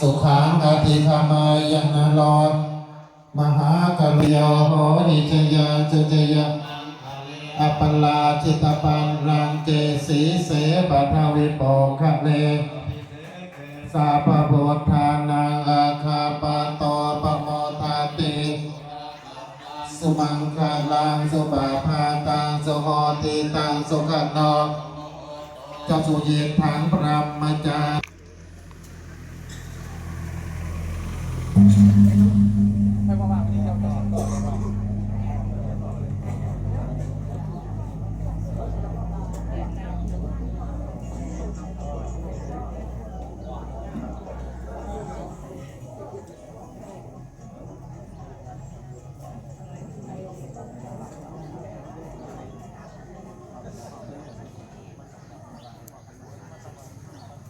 สุขังอภิธรรมายนะโลดมหากริโยโหนิจยาจจยะอัปปลาจิตปันรังเจสีเสปัทวิโปคะเล สาปโบทานังอาคาปะโตปะโมทาติ สุมังคลังสุปาพาตังสุโหติตังสุขโนเจ้าสุเยทางพระมจา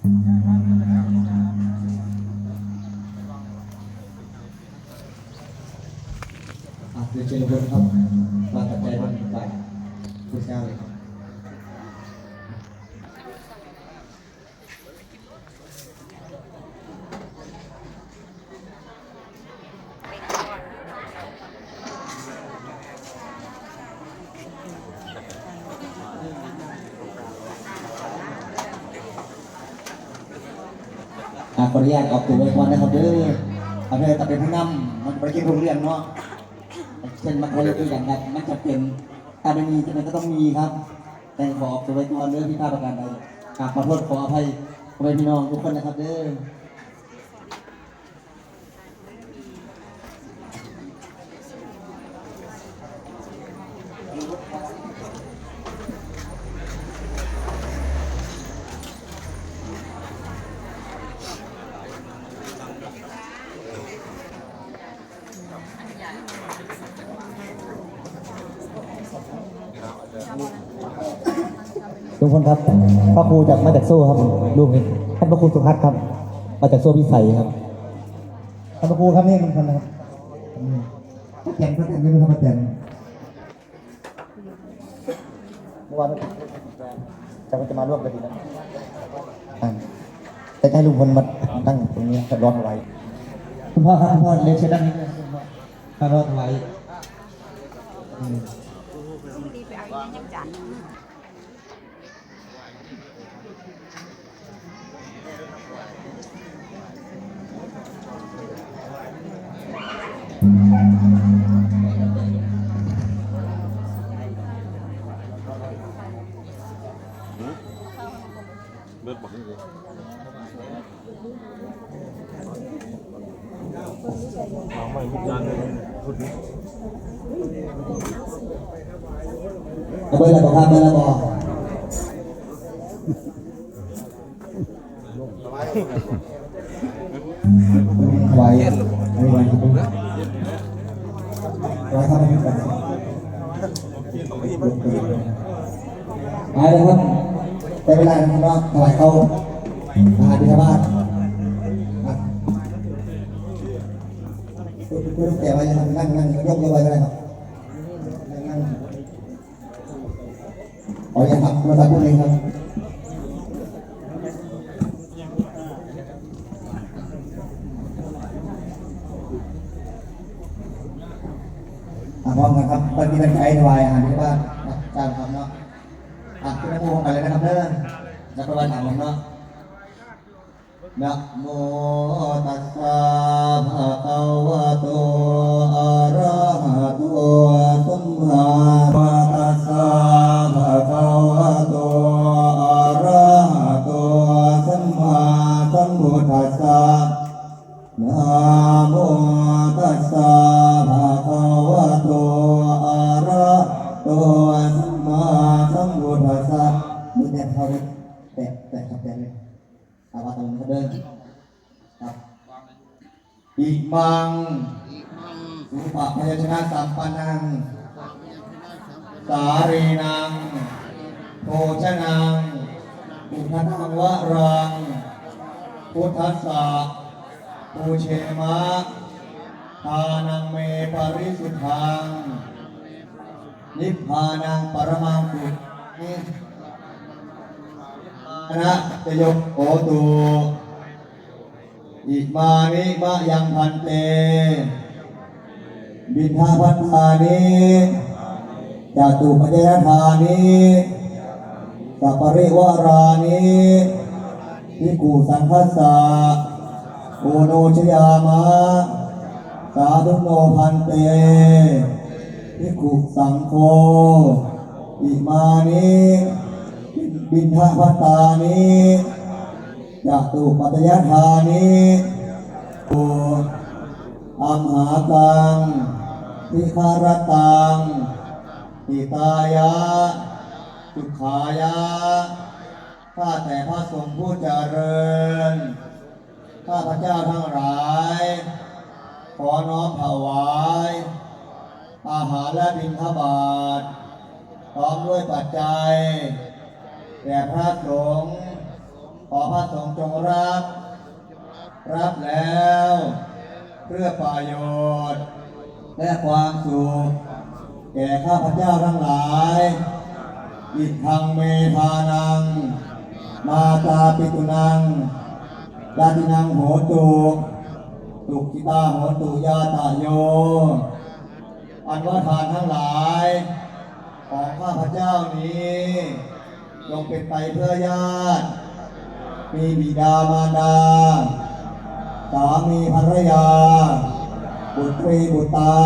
เรียนเชิญทุกคนครับมาตัดใจบนบ่ายคุณเช้าเลยครับ อ่าขออนุญาตออกตัวไว้ก่อนนะครับเด้อเอาเลยแต่เป็นผู้นำมันไปเกี่ยวโรงเรียนเนาะเช่นมาครยกตัวอย่างแบบมันจะเป็นการไม่มีจะเป็นก็ต้องมีครับ แต่ขอออกตัวไว้ก่อนเด้อพี่ภาพประการใดกราบขอโทษขออภัยไปพี่น้องทุกคนนะครับเด้อ ทุกคนครับพ่อครูจากมาจากโซ่ครับลูกนี้ท่านพระครูสุพัฒน์ครับ มาจากโซ่พิสัยครับท่านพระครูครับนี่ลุงพลนะครับอืมพระแตนพระแตนนี่เป็นพระแตนเมื่อวานจะจะมาร่วมกันดีนะอ่าแต่จะให้ลุงพลมาตั้งตรงนี้จะร้อนเอาไว้คุณพ่อครับคุณพ่อเรียนเชิญด้านนี้เลยคุณพ่อถ้ารอดเอาไว้ อืม đi phải ăn nhắc chắn เบิดบอกนี่เลยเอาใหม่ทุกอย่างเลยทุกนี้เอาเบอร์ละบอกครับเบอร์ละบอกไว้ไว้ไว้ไว้ครับไม่เป็นไรไปเลยครับแต่เวลานะครับว่าถวายเขาอาหารที่บ้านคุณแก่ไว้นะครับนั่งนั่งยกยกไว้ก็ได้ครับนั่งนั่งขออย่าทำโทรศัพท์พวกครับอะพร้อ มกันครับวันนี้เป็นไกด์ถวายอาหารที่บ้านนะจ้างครับเนาะอะขึ้นมาพูไปเลยนะครับเด้อนักประวัติถามผมเนาะนะโมตัสสะ มังสุปะพยัญชนะสัมปันัง สารีนังโภชนัง อุทนังวะรัง พุทธัสสะปูเชมะทานังเมปริสุทธัง นิพพานังปรมังสุขนะจะยกโอตู อิมานิมะยังพันเต บินทาพันธานิจาตุปัจจยธานิสัปปริวารานิพิกูสังคัสสะโอโนชยามะ สาธุโนพันเตพิกุสังโฆอิมานิบินทพัตตานิ จตุปัตยธานิโออัมหากังทิคารตังอิตายะสุขายะข้าแต่พระสงฆ์ผู้เจริญ ข้าพระเจ้าทั้งหลาย ขอน้อมถวาย อาหารและบิณฑบาตพร้อมด้วยปัจจัยแด่พระสงฆ์ ขอพระสงฆ์จงรับ รับแล้ว เพื่อประโยชน์ และความสุขแก่ข้าพเจ้าทั้งหลาย อิทังเมทานัง มาตาปิตุนังดาตินังโหตุตุกิตาโหตุยาตาโย อันว่าทานทั้งหลาย ของข้าพเจ้านี้จงเป็นไปเพื่อญาติ มีบิดามารดา สามีภรรยา บุตรีบุตรตา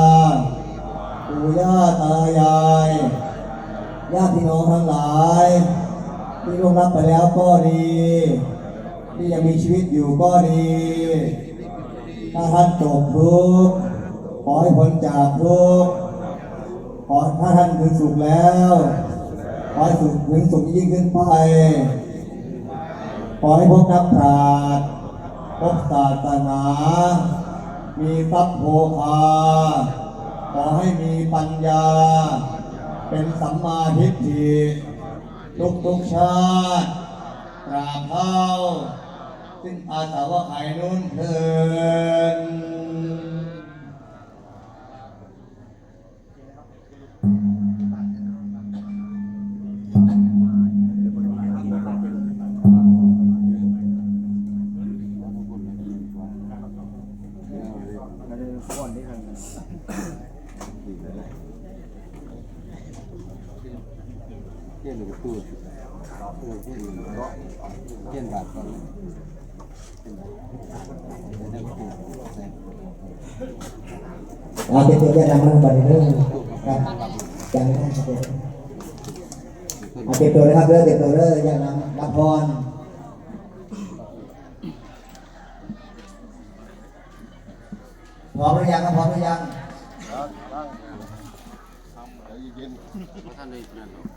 ปู่ย่าตายายญาติพี่น้องทั้งหลาย ที่ร่วงรับไปแล้วก็ดี ที่ยังมีชีวิตอยู่ก็ดี ถ้าท่านจบทุกข์ขอให้พ้นจากทุกข์ขอถ้าท่านถึงสุขแล้ว ขอให้สุขถึงสุขยิ่งขึ้นไป ขอให้พวกนักปราชญ์พบศาสนา มีทรัพย์โภคา ขอให้มีปัญญา เป็นสัมมาทิฏฐิทุกทุกชาติตราบเท่าซึ่งอาสาวะไขนุ่นเถิน เที่ยนหนึ่งตู้เออเที่ยนหนึ่งก็เที่ยนบาทก่อนเที่ยนบาทเดี๋ยวได้ตู้ใส่อาเต็มๆได้นำมันบันเรื่องครับยังไม่ได้ครับผมอาเต็มตัวเลยครับเรื่องเต็มตัวเลยยังนำรับพรพร้อมหรือยังครับพร้อมหรือยังท่านได้นั่นหร